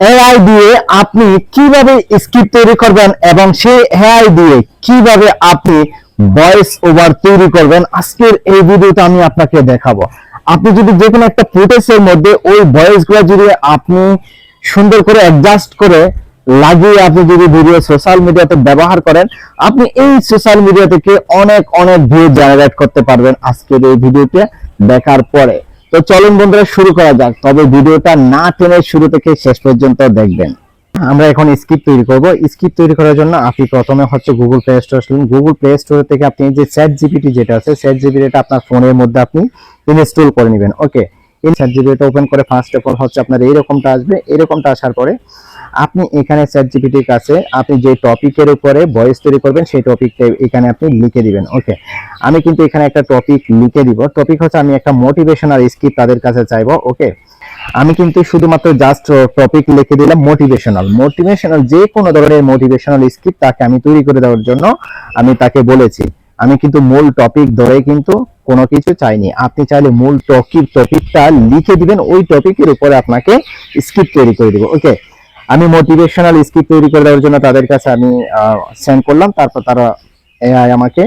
AI দিয়ে আপনি কীভাবে স্ক্রিপ্ট তৈরি করবেন এবং সেই এআই দিয়ে কীভাবে আপনি ভয়েস ওভার তৈরি করবেন, আজকের এই ভিডিওতে আমি আপনাকে দেখাবো। আপনি যদি যে কোনো একটা ফুটেজের মধ্যে ওই ভয়েসগুলো যদি আপনি সুন্দর করে অ্যাডজাস্ট করে লাগিয়ে আপনি যদি ভিডিও সোশ্যাল মিডিয়াতে ব্যবহার করেন, আপনি এই সোশ্যাল মিডিয়া থেকে অনেক অনেক ভিউ জেনারেট করতে পারবেন আজকের এই ভিডিওতে দেখার পরে। তো চলুন বন্ধুরা, শুরু করা যাক। তবে ভিডিওটা না টেনে শুরু থেকে শেষ পর্যন্ত দেখবেন। আমরা এখন স্ক্রিপ্ট তৈরি করব। স্ক্রিপ্ট তৈরি করার জন্য আপনি প্রথমে হচ্ছে গুগল প্লে স্টোর আসলেন গুগল প্লে স্টোর থেকে আপনি যে চ্যাট জিপিটি যেটা আছে চ্যাট জিপিটিটা আপনার ফোনের মধ্যে আপনি ইনস্টল করে নেবেন। ওকে এই চ্যাট ওপেন করে ফার্স্ট অফ অল হচ্ছে আপনার এইরকমটা আসবে। এরকমটা আসার পরে আপনি এখানে চ্যাট জিপিটির কাছে আপনি যে টপিকের উপরে ভয়েস তৈরি করবেন, সেই টপিকটা এখানে আপনি লিখে দিবেন ওকে আমি কিন্তু এখানে একটা টপিক লিখে দিব। টপিক হচ্ছে আমি একটা মোটিভেশনাল স্কিপ তাদের কাছে চাইব ওকে আমি কিন্তু শুধুমাত্র জাস্ট টপিক লিখে দিলাম মোটিভেশনাল মোটিভেশনাল যে কোনো ধরনের মোটিভেশনাল স্কিপ তাকে আমি তৈরি করে দেওয়ার জন্য আমি তাকে বলেছি। আমি কিন্তু মূল টপিক ধরে কিন্তু কোনো কিছু চাইনি। আপনি চাইলে মূল টপিক টপিকটা লিখে দিবেন, ওই টপিকের উপরে আপনাকে স্ক্রিপ্ট তৈরি করে দিব ওকে আমি মোটিভেশনাল স্ক্রিপ্ট তৈরি করে দেওয়ার জন্য তাদের কাছে আমি সেন্ড করলাম। তারপর তারা এআই আমাকে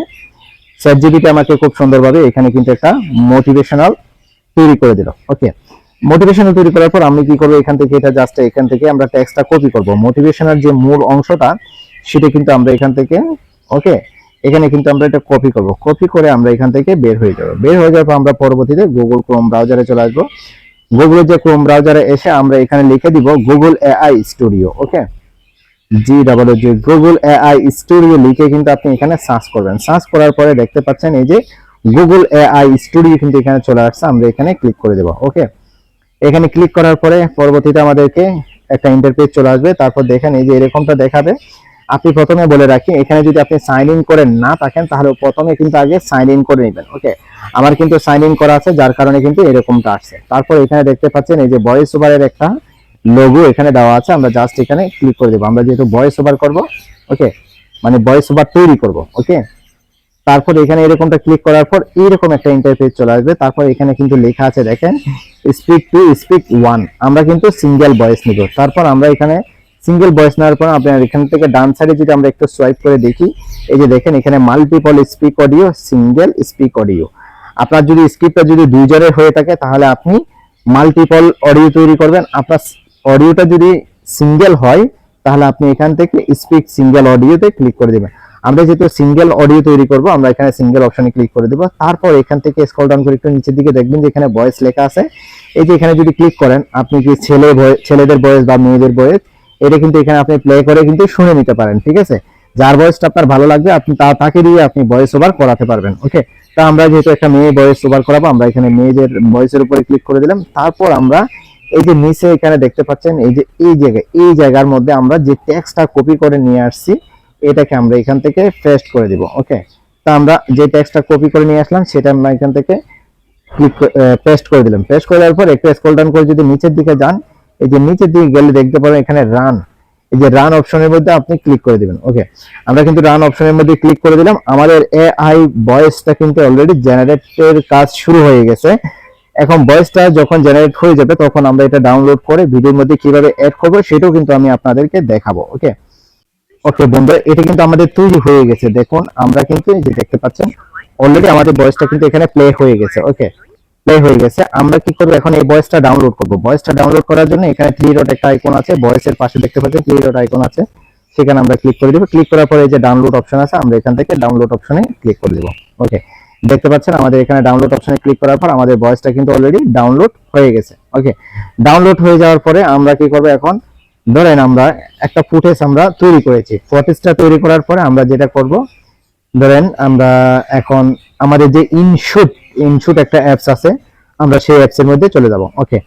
জিপিটি আমাকে খুব সুন্দরভাবে এখানে কিন্তু একটা মোটিভেশনাল তৈরি করে দিল। ওকে মোটিভেশনাল তৈরি করার পর আমি কি করব? এখান থেকে এটা জাস্ট এখান থেকে আমরা টেক্সটটা কপি করব। মোটিভেশনাল যে মূল অংশটা, সেটা কিন্তু আমরা এখান থেকে ওকে এখানে কিন্তু আমরা এটা কপি করব। কপি করে আমরা এখান থেকে বের হয়ে যাব। বের হয়ে যাওয়ার পর আমরা পরবর্তীতে গুগল ক্রোম ব্রাউজারে চলে আসব। গুগলের যে ক্রোম ব্রাউজারে এসে আমরা এখানে লিখে দিব Google AI Studio okay G double G Google AI Studio লিখে কিন্তু আপনি এখানে সার্চ করবেন। সার্চ করার পরে দেখতে পাচ্ছেন এই যে গুগল এআই স্টুডিও কিন্তু এখানে চলে আসছে, আমরা এখানে ক্লিক করে দেব ওকে এখানে ক্লিক করার পরে পরবর্তীতে আমাদেরকে একটা ইন্টারপেজ চলে আসবে, তারপর দেখেন এই যে এরকমটা দেখাবে। আপনি প্রথমে বলে রাখি, এখানে যদি আপনি সাইন ইন করে না থাকেন, তাহলে প্রথমে কিন্তু আগে সাইন ইন করে নেবেন ওকে আমার কিন্তু সাইন ইন করা আছে, যার কারণে কিন্তু এরকমটা আসছে। তারপর এখানে দেখতে পাচ্ছেন, এই যে ভয়েস ওভারের একটা লোগো এখানে দেওয়া আছে, আমরা জাস্ট এখানে ক্লিক করে দেবো। আমরা যেহেতু ভয়েস ওভার করব ওকে মানে ভয়েস ওভার তৈরি করব ওকে তারপর এখানে এরকমটা ক্লিক করার পর এইরকম একটা ইন্টারফেস চলে আসবে। তারপর এখানে কিন্তু লেখা আছে, দেখেন স্পিক টু স্পিক ওয়ান আমরা কিন্তু সিঙ্গেল ভয়েস নিব। তারপর আমরা এখানে সিঙ্গেল ভয়েস নেওয়ার পর আপনার এখান থেকে ডান সাইডে যদি আমরা একটু সোয়াইপ করে দেখি, এই যে দেখেন এখানে multiple speak audio single speak audio আপনার যদি স্ক্রিপ্টটা যদি দুইজনের হয়ে থাকে, তাহলে আপনি মাল্টিপল অডিও তৈরি করবেন। আপনার অডিওটা যদি সিঙ্গেল হয়, তাহলে আপনি এখান থেকে স্পিক সিঙ্গেল অডিওতে ক্লিক করে দিবেন। আমরা যেহেতু সিঙ্গেল অডিও তৈরি করব, আমরা এখানে সিঙ্গেল অপশনে ক্লিক করে দেবো। তারপর এখান থেকে স্কল ডাউন করে একটু নিচের দিকে দেখবেন যে এখানে ভয়েস লেখা আছে। এই যে এখানে যদি ক্লিক করেন, আপনি কি ছেলে ছেলেদের বয়স বা মেয়েদের বয়স এটা কিন্তু এখানে আপনি প্লে করে কিন্তু শুনে নিতে পারেন, ঠিক আছে? যার ভয়েসটা আপনার ভালো লাগবে, আপনি তা তাকে দিয়ে আপনি ভয়েস ওভার করাতে পারবেন ওকে তা আমরা যেহেতু একটা মেয়ে ভয়েস ওভার করাবো, আমরা এখানে মেয়েদের ভয়েসের উপরে ক্লিক করে দিলাম। তারপর আমরা এই যে নিচে এখানে দেখতে পাচ্ছেন, এই যে এই জায়গায়, এই জায়গার মধ্যে আমরা যে টেক্সটটা কপি করে নিয়ে আসছি, এটাকে আমরা এখান থেকে পেস্ট করে দিব ওকে তা আমরা যে টেক্সটটা কপি করে নিয়ে আসলাম, সেটা আমরা এখান থেকে ক্লিক পেস্ট করে দিলাম। পেস্ট করে দেওয়ার পর একটু স্ক্রল ডাউন করে যদি নিচের দিকে যান এই যে নিচের দিকে গেলে দেখতে পাবেন এখানে রান এই যে রান অপশনের মধ্যে আপনি ক্লিক করে দিবেন ওকে আমরা কিন্তু রান অপশনের মধ্যে ক্লিক করে দিলাম। আমাদের এআই ভয়েসটা কিন্তু অলরেডি জেনারেটের কাজ শুরু হয়ে গেছে। এখন ভয়েসটা যখন জেনারেট হয়ে যাবে, তখন আমরা এটা ডাউনলোড করে ভিডিওর মধ্যে কীভাবে অ্যাড করব, সেটাও কিন্তু আমি আপনাদেরকে দেখাবো ওকে ওকে বন্ধুরা, এটা কিন্তু আমাদের তৈরি হয়ে গেছে। দেখুন, আমরা কিন্তু এই যে দেখতে পাচ্ছেন অলরেডি আমাদের ভয়েসটা কিন্তু এখানে প্লে হয়ে গেছে ওকে প্লে হয়ে গেছে। আমরা কি করব? এখন এই ভয়েসটা ডাউনলোড করব। ভয়েসটা ডাউনলোড করার জন্য এখানে থ্রি ডট একটা আইকন আছে। ভয়েসের পাশে দেখতে পাচ্ছেন থ্রি ডট আইকন আছে। সেখানে আমরা ক্লিক করে দিব। ক্লিক করার পরে যে ডাউনলোড অপশন আছে, আমরা এখান থেকে ডাউনলোড অপশনে ক্লিক করে দিব। ওকে দেখতে পাচ্ছেন আমাদের এখানে ডাউনলোড অপশনে ক্লিক করার পর আমাদের ভয়েসটা কিন্তু অলরেডি ডাউনলোড হয়ে গেছে। ওকে ডাউনলোড হয়ে যাওয়ার পরে আমরা কি করব এখন? ধরেন আমরা একটা ফুটেজ আমরা তৈরি করেছি। ফুটেজটা তৈরি করার পরে আমরা যেটা করব? ধরেন আমরা এখন আমাদের যে ইনশুট ইনশুট একটা অ্যাপস আছে, আমরা সেই অ্যাপস এর মধ্যে চলে যাব। ওকে,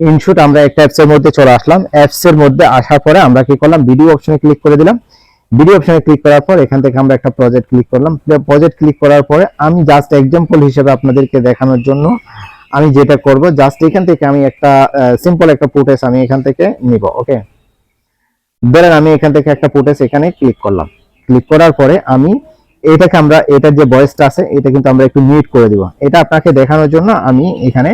ইনশুট আমরা একটা অ্যাপস এর মধ্যে চলে আসলাম। অ্যাপস এর মধ্যে আসার পরে আমরা কি করলাম? ভিডিও অপশনে ক্লিক করে দিলাম। ভিডিও অপশনে ক্লিক করার পর এখান থেকে আমরা একটা প্রজেক্ট ক্লিক করলাম। প্রজেক্ট ক্লিক করার পরে আমি জাস্ট এক্সাম্পল হিসেবে আপনাদেরকে দেখানোর জন্য আমি যেটা করব, জাস্ট এখান থেকে আমি একটা সিম্পল একটা ফুটেজ আমি এখান থেকে নিব, ওকে? ধরেন আমি এখান থেকে একটা ফুটেজ এখানে ক্লিক করলাম। ক্লিক করার পরে আমি এটাকে আমরা, এটার যে ভয়েসটা আছে, এটা কিন্তু আমরা একটু মিউট করে দিব। এটা আপনাকে দেখানোর জন্য আমি এখানে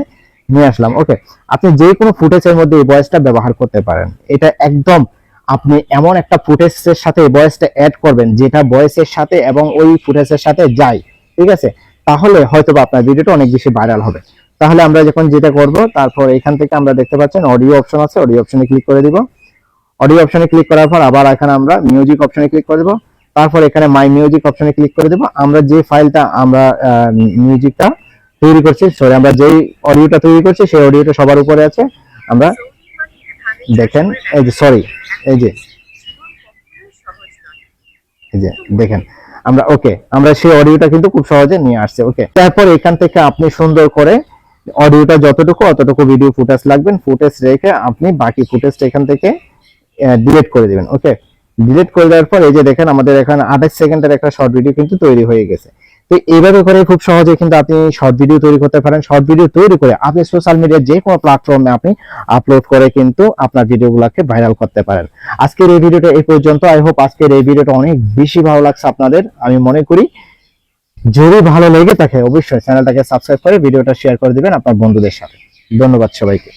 নিয়ে আসলাম। ওকে আপনি যে কোনো ফুটেজের মধ্যে এই ভয়েসটা ব্যবহার করতে পারেন। এটা একদম আপনি এমন একটা ফুটেজের সাথে এই ভয়েসটা অ্যাড করবেন, যেটা ভয়েসের সাথে এবং ওই ফুটেজের সাথে যায়। ঠিক আছে? তাহলে হয়তো বা আপনার ভিডিওটা অনেক বেশি ভাইরাল হবে। তাহলে আমরা যখন যেটা করব, তারপর এখান থেকে আমরা দেখতে পাচ্ছেন অডিও অপশন আছে অডিও অপশনে ক্লিক করে দিব। অডিও অপশনে ক্লিক করার পর আবার এখানে আমরা মিউজিক অপশনে ক্লিক করে দেব। তারপর এখানে মাই মিউজিক অপশনে ক্লিক করে দেব। আমরা যে ফাইলটা আমরা মিউজিকটা তৈরি করছি সরি আমরা যেই অডিওটা তৈরি করছি, সেই অডিওটা সবার উপরে আছে। আমরা দেখেন, এই যে সরি এই যে এই যে, দেখেন, আমরা ওকে আমরা সেই অডিওটা কিন্তু খুব সহজে নিয়ে আসছে ওকে তারপর এখান থেকে আপনি সুন্দর করে অডিওটা যতটুকু, অতটুকু ভিডিও ফুটেজ লাগবেন ফুটেজ রেখে আপনি বাকি ফুটেজটা এখান থেকে ডিলিট করে দিবেন ওকে ডিলিট করে দেওয়ার পর এই যে দেখেন আমাদের এখানে আঠাশ সেকেন্ডের একটা শর্ট ভিডিও কিন্তু তৈরি হয়ে গেছে। তো এইভাবে করে খুব সহজে কিন্তু আপনি শর্ট ভিডিও তৈরি করতে পারেন। শর্ট ভিডিও তৈরি করে আপনি সোশ্যাল মিডিয়ার যে কোনো প্ল্যাটফর্মে আপনি আপলোড করে কিন্তু আপনার ভিডিওগুলোকে ভাইরাল করতে পারেন। আজকের এই ভিডিওটা এই পর্যন্ত। আই হোপ আজকের এই ভিডিওটা অনেক বেশি ভালো লাগছে আপনাদের। আমি মনে করি যদি ভালো লেগে থাকে, অবশ্যই চ্যানেলটাকে সাবস্ক্রাইব করে ভিডিওটা শেয়ার করে দিবেন আপনার বন্ধুদের সাথে। ধন্যবাদ সবাইকে।